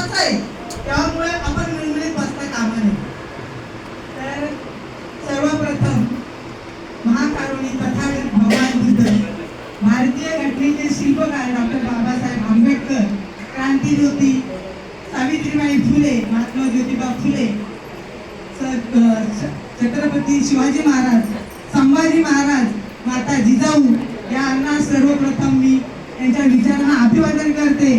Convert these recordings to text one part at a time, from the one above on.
महत्वाचं आहे. त्यामुळे आपण मिळमिळीत बसता कामा नये तर सर्वप्रथम महाकारुणी तथागत भगवान बुद्ध भारतीय घटनेचे शिल्पकार डॉक्टर बाबासाहेब आंबेडकर क्रांतीज्योती सावित्रीबाई फुले महात्मा ज्योतिबा फुले छत्रपती शिवाजी महाराज संभाजी महाराज माता जिजाऊ यांना सर्वप्रथम मी त्यांच्या विचारांना अभिवादन करते.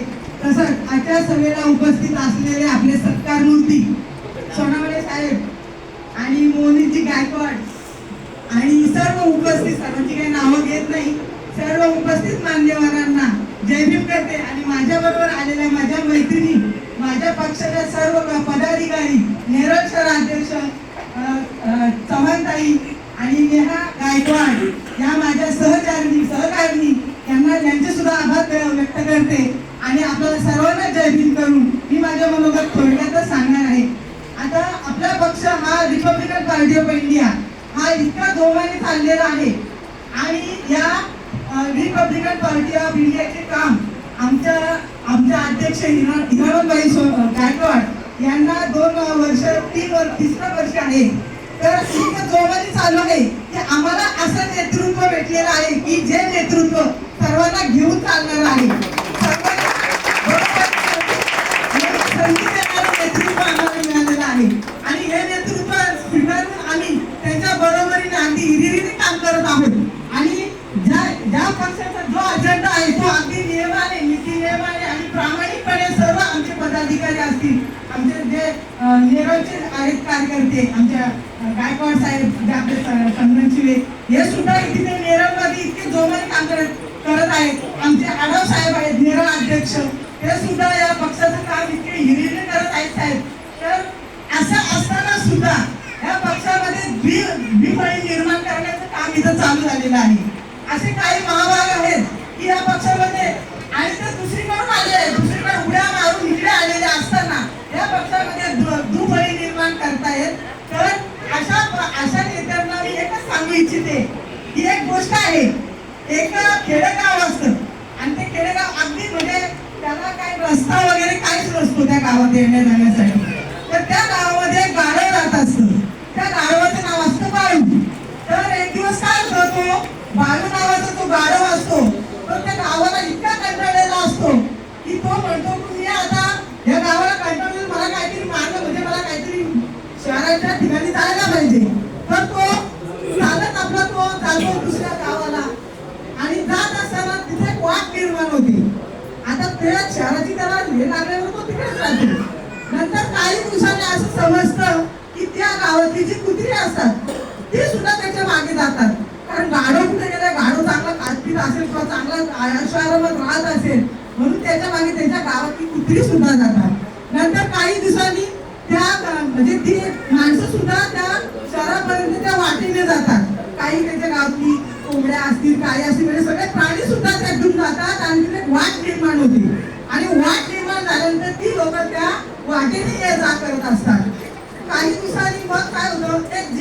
तसंच आजच्या सभेला उपस्थित असलेले आपले सत्कार मूर्ती सोनावळे साहेब आणि मोहनीजी गायकवाड आणि सर्व उपस्थित सर्वांची काही नावं घेत नाही सर्व उपस्थित मान्यवरांना जय भीम करते. आणि माझ्या बरोबर आलेल्या माझ्या मैत्रिणी माझ्या पक्षाच्या सर्व पदाधिकारी नेरळ शहर अध्यक्ष चव्हाणताई आणि नेहा गायकवाड या माझ्या सहचारिणी सहकारिणी यांना यांचे सुद्धा आभार व्यक्त करते. आणि आपल्याला सर्वांना जय भीम करून मी माझ्या मनोगत थोडक्यातच सांगणार आहे. आता आपला पक्ष हा रिपब्लिकन पार्टी ऑफ इंडिया हा इतका जोमाने चाललेला आहे. आणि या रिपब्लिकन पार्टी ऑफ इंडियाचे काम आमच्या आमच्या अध्यक्ष हिरा हिराबाई गायकवाड यांना दोन वर्ष तीन वर्ष तिसरं वर्ष आहे. तर इतकं जोमाने चालू आहे की आम्हाला असं नेतृत्व भेटलेलं आहे की जे नेतृत्व सर्वांना घेऊन चालणार आहे. सर्वांना बरोबर नेतृत्व आम्हाला मिळालेलं आहे आणि हे नेतृत्व स्वीकारून आम्ही त्यांच्या बरोबरीने अगदी हिरिरीने काम करत आहोत आणि ज्या ज्या पक्षाचा जो अजेंडा आहे तो अगदी नियमाने नीती नियमाने आणि प्रामाणिकपणे सर्व आमचे पदाधिकारी असतील आमचे जे नेरोचे नेरळचे आहेत कार्यकर्ते आमच्या अं, गायकवाड साहेब जे आपले स- शिवे हे सुद्धा तिथे नेरळमध्ये इतके जोमाने काम करत करत आहेत आमचे आढाव साहेब आहेत नेरळ अध्यक्ष ते सुद्धा या पक्षाचं काम इतके हिरीने करत आहेत साहेब. तर असं असताना सुद्धा या पक्षामध्ये द्वि द्विफळी निर्माण करण्याचं काम इथं चालू झालेलं आहे. असे काही महाभाग आहेत की या पक्षामध्ये आणि ते दुसरीकडून आले आहेत. दुसरीकडे उड्या मारून इकडे आलेले असताना या पक्षामध्ये दुफळी रस्ता वगैरे काहीच नसतो त्या गावात येण्या जाण्यासाठी तर त्या गावामध्ये एक गाढव राहत असतं त्या गाढवाचं नाव असतं बाळू तर एक दिवस काय होतं तो बाळू नावाचा तो गाढव असतो तो त्या गावाला इतका कंटाळलेला असतो की तो म्हणतो की मी आता या गावाला कंटाळून मला काहीतरी मार्ग म्हणजे मला काहीतरी शहराच्या ठिकाणी जायला पाहिजे तर तो चालत आपला तो जातो दुसऱ्या गावाला आणि जात असताना तिथे एक वाट निर्माण होते आता त्या शहराची त्याला हे लागल्यावर तो तिकडेच राहतो नंतर काही पुरुषांना असं समजतं की त्या गावातली जी कुत्री असतात ती सुद्धा त्याच्यामागे जातात. कारण गाढव कुठे गेलं? गाढव चांगला कातपीत असेल किंवा चांगला आयुष्यारामात राहत असेल म्हणून त्याच्यामागे त्याच्या गावातली कुत्री सुद्धा जातात. नंतर काही दिवसांनी त्या म्हणजे ती माणसं सुद्धा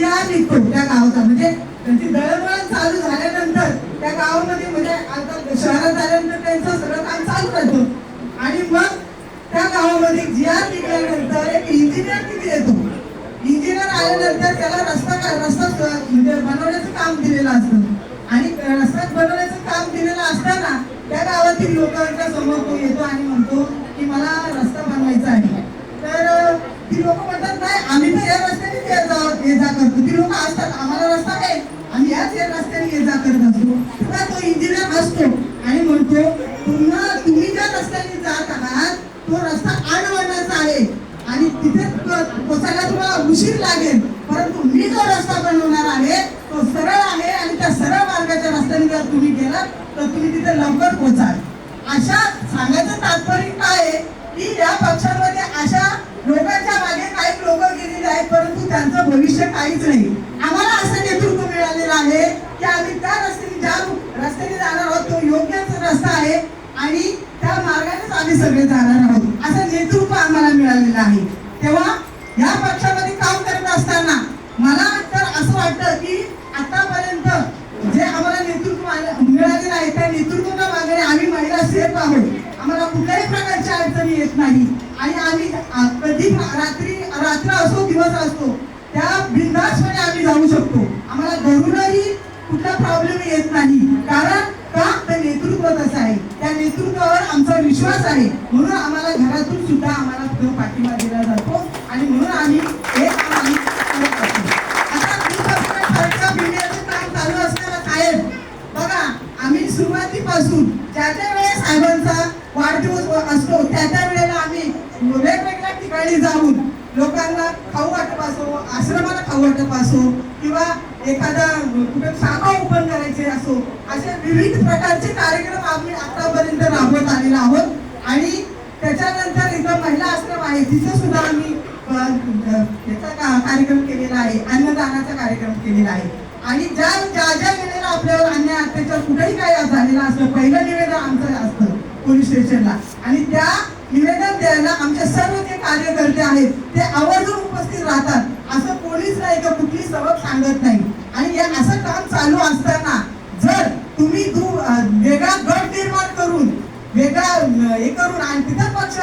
इतिहास लिहितो निघतो त्या गावाचा. म्हणजे त्यांची दळणवळण चालू झाल्यानंतर त्या गावामध्ये म्हणजे आता शहरात झाल्यानंतर त्यांचं सगळं काम चालू राहतं. आणि मग त्या गावामध्ये जी आर निघाल्यानंतर एक इंजिनियर तिथे येतो. इंजिनियर आल्यानंतर त्याला रस्ता का- रस्ता म्हणजे बनवण्याचं काम दिलेलं असतं. आणि रस्ता बनवण्याचं काम दिलेलं असताना त्या गावातील लोकांच्या समोर तो येतो आणि म्हणतो की मला रस्ता बनवायचा आहे. तर ती लोक म्हणतात नाही आम्ही तर ये जा ये जा करतो ती लोक असतात? आम्हाला रस्ता आहे आम्ही याच या रस्त्याने ये जा करत असतो. तेव्हा तो इंजिनियर असतो आणि म्हणतो पुन्हा तुम्ही ज्या रस्त्याने जात आहात तो रस्ता आडवण्याचा आहे. आणि तिथे प- पोचायला तुम्हाला उशीर लागेल. परंतु मी जो रस्ता बनवणार आहे तो सरळ आहे आणि त्या सरळ मार्गाच्या रस्त्याने जर तुम्ही गेलात तर तुम्ही तिथे लवकर पोचाल. अशा सांगायचं तात्पर्य काय आहे? की या पक्षामध्ये अशा लोकांच्या मागे काही लोक गेलेले आहेत परंतु त्यांचं भविष्य काहीच नाही. आम्हाला असं नेतृत्व मिळालेलं आहे की आम्ही त्या रस्त्याने ज्या रस्त्याने जाणार आहोत तो योग्यच रस्ता आहे आणि त्या मार्गानेच आम्ही सगळे जाणार आहोत. असं नेतृत्व आम्हाला मिळालेलं आहे. तेव्हा या पक्षामध्ये काम करत असताना मला तर असं वाटतं की आतापर्यंत जे आम्हाला नेतृत्व मिळालेलं आहे त्या नेतृत्वाच्या मागे आम्ही महिला सेफ आहोत. आम्हाला कुठल्याही प्रकारच्या अडचणी येत नाही. आणि आम्ही कधी रात्री असो दिवस असतो त्या बिंदासपणे आम्ही जाऊ शकतो. आम्हाला घरूनही कुठला प्रॉब्लेम येत नाही. कारण का? ते नेतृत्व तसं आहे. त्या नेतृत्वावर आमचा विश्वास आहे. म्हणून आम्हाला घरातून सुद्धा आम्हाला तो पाठिंबा दिला जातो. आणि म्हणून आम्ही हे काम चालू बघा आम्ही सुरुवातीपासून ज्या ज्या वेळेस साहेबांचा वाढदिवस असतो त्या त्या वेळेला आम्ही वेगवेगळ्या ठिकाणी जाऊन लोकांना खाऊ वाटप असो आश्रमाला खाऊ वाटप असो किंवा एखादा कुठे शाखा ओपन करायचे असो असे विविध प्रकारचे कार्यक्रम आम्ही आतापर्यंत राबवत आलेलो आहोत. आणि त्याच्यानंतर इथं महिला आश्रम आहे तिथं सुद्धा आम्ही त्याचा कार्यक्रम केलेला आहे अन्नदानाचा कार्यक्रम केलेला आहे. आणि ज्या ज्या ज्या वेळेला आपल्यावर अन्याय अत्याचार कुठेही काय झालेला असतं पहिलं निवेदन आमचं असतं पोलीस स्टेशनला. आणि त्या निवेदन द्यायला आमचे सर्व जे कार्यकर्ते आहेत ते आवर्जून उपस्थित राहतात. असं कोणीच नाही तर कुठली सबक सांगत नाही. आणि या असं काम चालू असताना जर तुम्ही वेगळा गट निर्माण करून वेगळा हे करून आणि तिथं पक्ष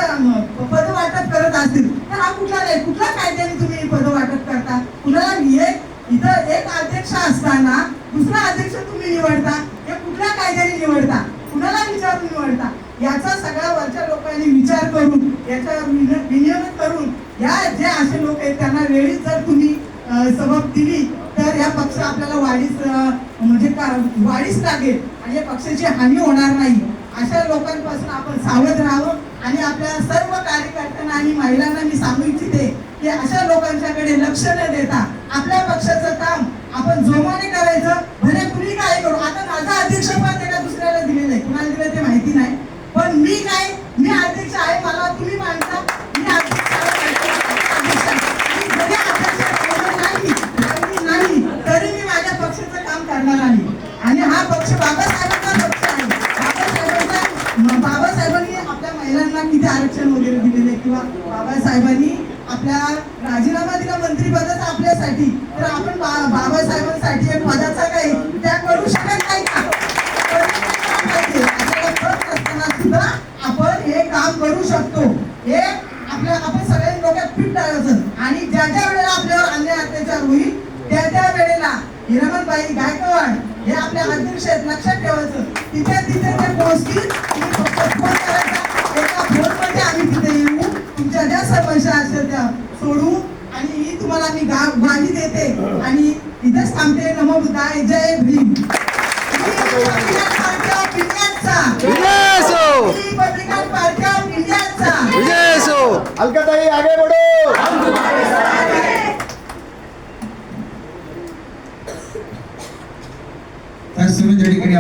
पदवाटप करत असतील तर हा कुठला नाही कुठल्या कायद्याने तुम्ही पद वाटप करता? कुणाला एक इथं एक अध्यक्ष असताना दुसरा अध्यक्ष तुम्ही निवडता. हे कुठल्या कायद्याने निवडता? कुणाला विचारून निवडता? याचा सगळ्या वरच्या लोकांनी विचार करून याचा विनियोग करून या जे असे लोक आहेत त्यांना वेळीच जर तुम्ही सबब दिली तर या पक्ष आपल्याला वाढीस म्हणजे का वाढीस लागेल आणि या पक्षाची हानी होणार नाही. अशा लोकांपासून आपण सावध राहावं आणि आपल्या सर्व कार्यकर्त्यांना आणि महिलांना मी सांगू इच्छिते की अशा लोकांच्याकडे लक्ष न देता आपल्या पक्षाचं काम आपण जोमाने करायचं भले कुणी काय करू बाबासाहेबांनी आपल्या राजीनामा दिला मंत्रीपदाचा आपल्यासाठी. तर आपण बाबासाहेबांसाठी एक पदाचा काही त्या करू शकत नाही असताना सुद्धा आपण हे काम करू शकतो. हे आपल्या आपण सगळ्यांनी डोक्यात फिट ठेवायचं आणि ज्या ज्या वेळेला आपल्यावर अन्याय अत्याचार होईल त्या त्या वेळेला हिरमनबाई गायकवाड हे आपल्या अध्यक्ष आहेत लक्षात ठेवायचं. तिथे तिथे ते पोहोचतील. इथेच थांबते नमो बुद्धाय जय भीम.